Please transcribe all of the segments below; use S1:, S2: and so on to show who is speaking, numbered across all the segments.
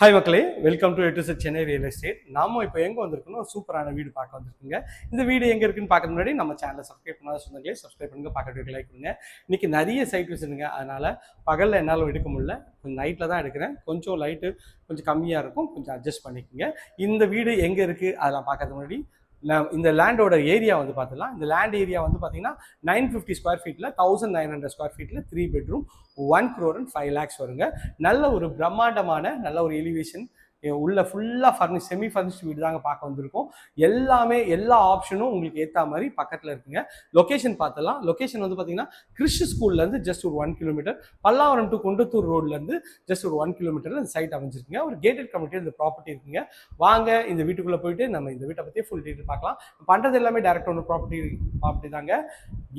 S1: Hi மக்களே. Welcome to எட்டு Chennai real estate நாம இப்போ எங்கே வந்திருக்கோம் சூப்பரான வீடு பார்க்க வந்திருக்குங்க. இந்த வீடு எங்கே இருக்குன்னு பார்க்க முன்னாடி நம்ம சேனலை சப்ஸ்கிரைப் பண்ணாத சொந்தங்களே சப்ஸ்கிரைப் பண்ணுங்க. பார்க்கறதுக்கு லைக் பண்ணுங்க இன்னைக்கு நிறைய சைட் வச்சுருங்க அதனால பகலில் என்னால் எடுக்க முடியல. கொஞ்சம் நைட்டில் தான் எடுக்கிறேன். கொஞ்சம் லைட்டு கொஞ்சம் கம்மியாக இருக்கும். கொஞ்சம் அட்ஜஸ்ட் பண்ணிக்கோங்க. இந்த வீடு எங்கே இருக்குது அதெல்லாம் பார்க்கறதுக்கு முன்னாடி இந்த லேண்டோட ஏரியா வந்து பார்த்துலாம் இந்த லேண்ட் ஏரியா வந்து பார்த்தீங்கன்னா நைன் ஃபிஃப்டி ஸ்கொயர் ஃபீட்டில் தௌசண்ட் நைன் ஹண்ட்ரட் ஸ்கொயர் ஃபீட்டில் three bedroom one crore and five lakhs வருங்க. நல்ல ஒரு பிரம்மாண்டமான நல்ல ஒரு எலிவேஷன் உள்ள ஃபுல்லாக ஃபர்னிஷ் செமி ஃபர்னிஷ்டு வீடு தாங்க பார்க்க வந்திருக்கோம். எல்லாமே எல்லா ஆப்ஷனும் உங்களுக்கு ஏற்ற மாதிரி பக்கத்தில் இருக்குங்க. லொக்கேஷன் பார்த்தலாம் லொக்கேஷன் வந்து பார்த்தீங்கன்னா கிறிஸ்டு ஸ்கூல்லேருந்து ஜஸ்ட் ஒரு one kilometre Pallavaram to Kundrathur ரோட்லேருந்து ஜஸ்ட் ஒரு ஒன் கிலோமீட்டரில் இந்த சைட் அமைஞ்சிருக்குங்க. ஒரு கேட்டட் கமிட்டியில் இந்த ப்ராப்பர்ட்டி இருக்குங்க. வாங்க இந்த வீட்டுக்குள்ளே போயிட்டு நம்ம இந்த வீட்டை பற்றி ஃபுல் டீட்டெயில் பார்க்கலாம். பண்ணுறது எல்லாமே டேரக்ட் ஒன்று ப்ராப்பர்ட்டி ப்ராப்பர்ட்டி தாங்க.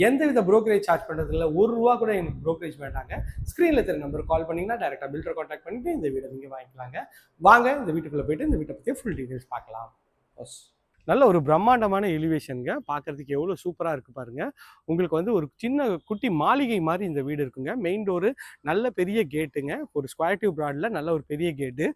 S1: எந்த வித ப்ரோக்கரேஜ் சார்ஜ் பண்ணுறது இல்லை ஒரு ரூபா கூட எனக்கு ப்ரோக்கரேஜ் வேண்டாங்க. ஸ்க்ரீனில் தெரிய நம்பர் கால் பண்ணிங்கன்னா டேரெக்டாக பில்டர் காண்டாக்ட் பண்ணிட்டு இந்த வீடை நீங்கள் வாங்கிக்கலாங்க. வாங்க இந்த வீட்டுக்குள்ளே போயிட்டு இந்த வீட்டை பற்றி ஃபுல் டீட்டெயில்ஸ் பார்க்கலாம். பஸ் நல்ல ஒரு பிரம்மாண்டமான எலிவேஷனுங்க பார்க்கறதுக்கு எவ்வளோ சூப்பராக இருக்குது பாருங்க. உங்களுக்கு வந்து ஒரு சின்ன குட்டி மாளிகை மாதிரி இந்த வீடு இருக்குங்க. மெயின் டோரு நல்ல பெரிய கேட்டுங்க ஒரு ஸ்கொயர் டியூப் ப்ராடில் நல்ல ஒரு பெரிய கேட்டு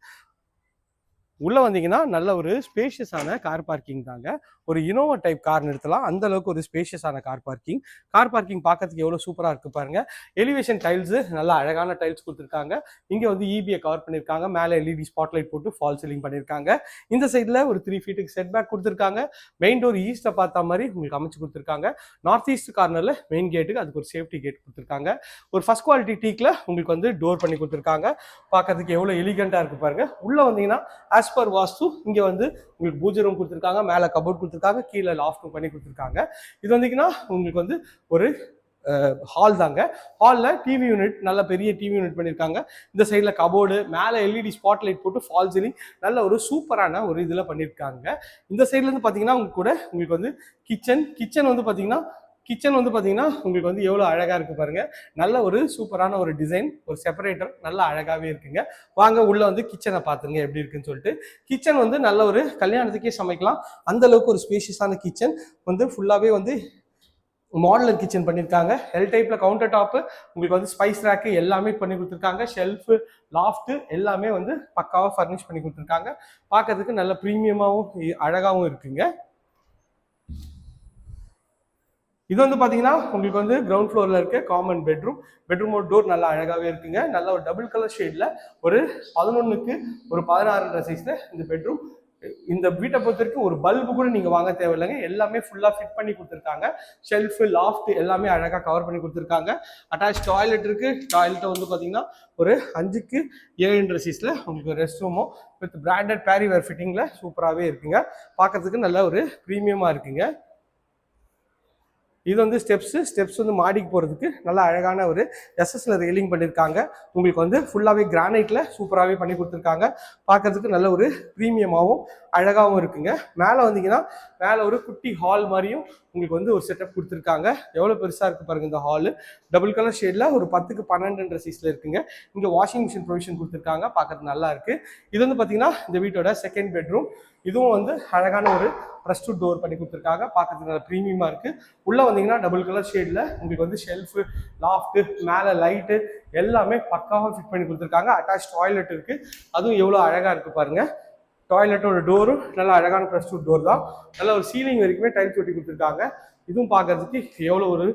S1: உள்ளே வந்தீங்கன்னா நல்ல ஒரு ஸ்பேஷியஸான கார் பார்க்கிங் தாங்க. ஒரு இனோவா டைப் கார் நிறுத்தலாம். அந்த அளவுக்கு ஒரு ஸ்பேஷியஸான கார் பார்க்கிங் கார் பார்க்கிங் பார்க்கறதுக்கு எவ்வளோ சூப்பராக இருக்கு பாருங்க. எலிவேஷன் டைல்ஸு நல்லா அழகான டைல்ஸ் கொடுத்துருக்காங்க. இங்கே வந்து இபிஐ கவர் பண்ணியிருக்காங்க மேலே எல்இடி ஸ்பாட்லைட் போட்டு ஃபால் சீலிங் பண்ணியிருக்காங்க இந்த சைடில் ஒரு த்ரீ ஃபீட்டுக்கு செட் பேக் கொடுத்துருக்காங்க. மெயின் டோர் ஈஸ்ட்டை பார்த்த மாதிரி உங்களுக்கு அமைச்சு கொடுத்துருக்காங்க. நார்த் ஈஸ்ட் கார்னரில் மெயின் கேட்டுக்கு அதுக்கு ஒரு சேஃப்டி கேட் கொடுத்துருக்காங்க. ஒரு ஃபஸ்ட் குவாலிட்டி டீக்கில் உங்களுக்கு வந்து டோர் பண்ணி கொடுத்துருக்காங்க. பார்க்கறதுக்கு எவ்வளோ எலிகண்ட்டாக இருக்கு பாருங்க. உள்ளே வந்தீங்கன்னா ஆஸ் பர் வாஸ்து இங்கே வந்து உங்களுக்கு பூஜை ரூம் கொடுத்துருக்காங்க மேலே கபோர்ட் கொடுத்துருக்காங்க கீழே லாஃப்ட் பண்ணி கொடுத்துருக்காங்க. இது வந்தீங்கன்னா உங்களுக்கு வந்து ஒரு ஹால் தாங்க. ஹாலில் டிவி யூனிட் நல்ல பெரிய டிவி யூனிட் பண்ணியிருக்காங்க இந்த சைடில் கபோர்டு மேலே எல்இடி ஸ்பாட் லைட் போட்டு ஃபால் சீலிங் நல்ல ஒரு சூப்பரான ஒரு இதில் பண்ணியிருக்காங்க இந்த சைட்லேருந்து பார்த்தீங்கன்னா உங்களுக்கு கூட உங்களுக்கு வந்து கிச்சன் கிச்சன் வந்து பார்த்தீங்கன்னா கிச்சன் வந்து பார்த்தீங்கன்னா உங்களுக்கு வந்து எவ்வளோ அழகாக இருக்குது பாருங்கள் நல்ல ஒரு சூப்பரான ஒரு டிசைன் ஒரு செப்பரேட்டர் நல்ல அழகாகவே இருக்குங்க. வாங்க உள்ள வந்து கிச்சனை பார்த்துங்க எப்படி இருக்குன்னு சொல்லிட்டு. கிச்சன் வந்து நல்ல ஒரு கல்யாணத்துக்கே சமைக்கலாம். அந்தளவுக்கு ஒரு ஸ்பேஷியஸான கிச்சன் வந்து ஃபுல்லாகவே வந்து மாடலர் கிச்சன் பண்ணியிருக்காங்க எல் டைப்பில் கவுண்டர் டாப்பு உங்களுக்கு வந்து ஸ்பைஸ் ரேக்கு எல்லாமே பண்ணி கொடுத்துருக்காங்க. ஷெல்ஃபு லாஃப்ட்டு எல்லாமே வந்து பக்காவாக ஃபர்னிஷ் பண்ணி கொடுத்துருக்காங்க. பார்க்கறதுக்கு நல்ல ப்ரீமியமாகவும் அழகாகவும் இருக்குங்க. இது வந்து பார்த்தீங்கன்னா உங்களுக்கு வந்து கிரவுண்ட் ஃப்ளோரில் இருக்க காமன் பெட்ரூம் பெட்ரூமோட டோர் நல்லா அழகாகவே இருக்குங்க. நல்ல ஒரு டபுள் கலர் ஷேடில் ஒரு பதினொன்றுக்கு ஒரு பதினாறுன்ற சைஸில் இந்த பெட்ரூம் இந்த வீட்டை பொறுத்த வரைக்கும் ஒரு பல்பு கூட நீங்கள் வாங்க தேவையில்லைங்க. எல்லாமே ஃபுல்லாக ஃபிட் பண்ணி கொடுத்துருக்காங்க. ஷெல்ஃபு லாஃப்ட் எல்லாமே அழகாக கவர் பண்ணி கொடுத்துருக்காங்க. அட்டாச் டாய்லெட் இருக்குது டாய்லெட்டை வந்து பார்த்தீங்கன்னா ஒரு அஞ்சுக்கு ஏழுன்ற சைஸில் உங்களுக்கு ரெஸ்ட் ரூமும் வித் பிராண்டட் பேரிவேர் ஃபிட்டிங்கில் சூப்பராகவே இருக்குங்க. பார்க்கறதுக்கு நல்ல ஒரு ப்ரீமியமாக இருக்குங்க. இது வந்து ஸ்டெப்ஸு ஸ்டெப்ஸ் வந்து மாடிக்கு போகிறதுக்கு நல்லா அழகான ஒரு எஸ்எஸ்ல ரெயிலிங் பண்ணியிருக்காங்க உங்களுக்கு வந்து ஃபுல்லாகவே கிரானைட்டில் சூப்பராகவே பண்ணி கொடுத்துருக்காங்க. பார்க்கறதுக்கு நல்ல ஒரு ப்ரீமியமாகவும் அழகாகவும் இருக்குங்க. மேலே வந்தீங்கன்னா மேலே ஒரு குட்டி ஹால் மாதிரியும் உங்களுக்கு வந்து ஒரு செட்டப் கொடுத்துருக்காங்க. எவ்வளோ பெருசாக இருக்குது பாருங்கள் இந்த ஹாலு டபுள் கலர் ஷேடில் ஒரு பத்துக்கு பன்னெண்டுன்ற சைஸில் இருக்குங்க. இங்கே வாஷிங் மிஷின் ப்ரொவிஷன் கொடுத்துருக்காங்க. பார்க்கறது நல்லா இருக்குது இது வந்து பார்த்தீங்கன்னா இந்த வீட்டோட செகண்ட் பெட்ரூம் இதுவும் வந்து அழகான ஒரு ப்ரெஸ்டு டோர் பண்ணி கொடுத்துருக்காங்க. பார்க்கறதுக்கு நல்ல ப்ரீமியமாக இருக்குது உள்ளே வந்தீங்கன்னா டபுள் கலர் ஷேடில் உங்களுக்கு வந்து ஷெல்ஃபு லாஃப்ட்டு மேலே லைட்டு எல்லாமே பக்காவாக ஃபிட் பண்ணி கொடுத்துருக்காங்க. அட்டாச் டாய்லெட் இருக்குது அதுவும் எவ்வளோ அழகாக இருக்குது பாருங்கள் டாய்லெட்டோட டோரும் நல்ல அழகான ப்ரெஸ்டு டோர் தான். நல்ல ஒரு சீலிங் வரைக்குமே டைல்ஸ் ஒட்டி கொடுத்துருக்காங்க. இதுவும் பார்க்கறதுக்கு எவ்வளோ ஒரு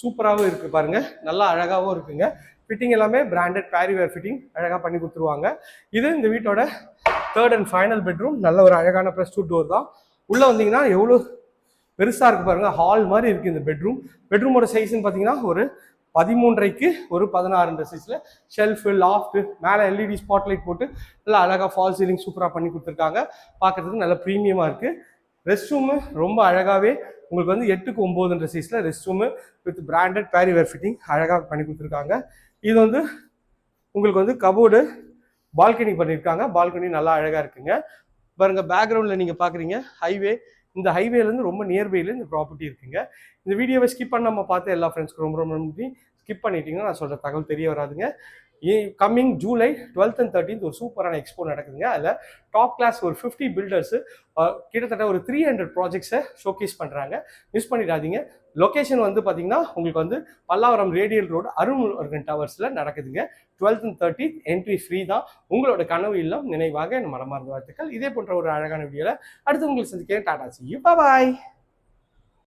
S1: சூப்பராகவும் இருக்குது பாருங்கள் நல்லா அழகாகவும் இருக்குங்க. ஃபிட்டிங் எல்லாமே பிராண்டட் பேரிவேர் ஃபிட்டிங் அழகாக பண்ணி கொடுத்துருவாங்க. இது இந்த வீட்டோட தேர்ட் அண்ட் ஃபைனல் பெட்ரூம் நல்ல ஒரு அழகான ப்ரெஷ் டூ டோர் தான். உள்ளே வந்தீங்கன்னா எவ்வளோ பெருசாக இருக்குது பாருங்க. ஹால் மாதிரி இருக்குது இந்த பெட்ரூம் பெட்ரூமோட சைஸ்ன்னு பார்த்தீங்கன்னா ஒரு பதிமூன்றைக்கு ஒரு பதினாறுன்ற சைஸில் ஷெல்ஃபு லாஃப்ட்டு மேலே எல்இடி ஸ்பாட்லைட் போட்டு நல்லா அழகாக ஃபால் சீலிங் சூப்பராக பண்ணி கொடுத்துருக்காங்க. பார்க்கறதுக்கு நல்ல ப்ரீமியமாக இருக்குது ரெஸ்ட் ரூமு ரொம்ப அழகாகவே உங்களுக்கு வந்து எட்டுக்கு ஒம்போதுன்ற சைஸில் rest room with branded Parryware fitting அழகாக பண்ணி கொடுத்துருக்காங்க. இது வந்து உங்களுக்கு வந்து கபோர்டு பால்கனி பண்ணியிருக்காங்க பால்கனி நல்லா அழகாக இருக்குங்க. பாருங்கள் பேக்ரவுண்டில் நீங்கள் பார்க்குறீங்க ஹைவே இந்த ஹைவேலேருந்து ரொம்ப நியர்பையில் இந்த ப்ராப்பர்ட்டி இருக்குங்க. இந்த வீடியோவை ஸ்கிப் பண்ணாமல் பார்த்து எல்லா ஃப்ரெண்ட்ஸ்க்கு ரொம்ப ரொம்ப நன்றி. ஸ்கிப் பண்ணிட்டீங்கன்னா நான் சொல்கிற தகவல் தெரிய வராதுங்க. Coming July twelfth and thirteenth ஒரு சூப்பரான எக்ஸ்போ நடக்குதுங்க. அதில் டாப் கிளாஸ் ஒரு ஃபிஃப்டி பில்டர்ஸு கிட்டத்தட்ட ஒரு த்ரீ ஹண்ட்ரட் ப்ராஜெக்ட்ஸை ஷோகேஸ் பண்ணுறாங்க மிஸ் பண்ணிடாதீங்க. லொக்கேஷன் வந்து பார்த்தீங்கன்னா உங்களுக்கு வந்து பல்லாவரம் ரேடியல் ரோடு அருண்முருகன் டவர்ஸில் நடக்குதுங்க. Twelfth and thirteen entry free தான். உங்களோட கனவு இல்லம் நினைவாக மனமார்ந்த வாழ்த்துக்கள். இதே போன்ற ஒரு அழகான வீடியோவில் அடுத்து உங்களுக்கு சந்திக்கிறேன். டாடா சி பாய்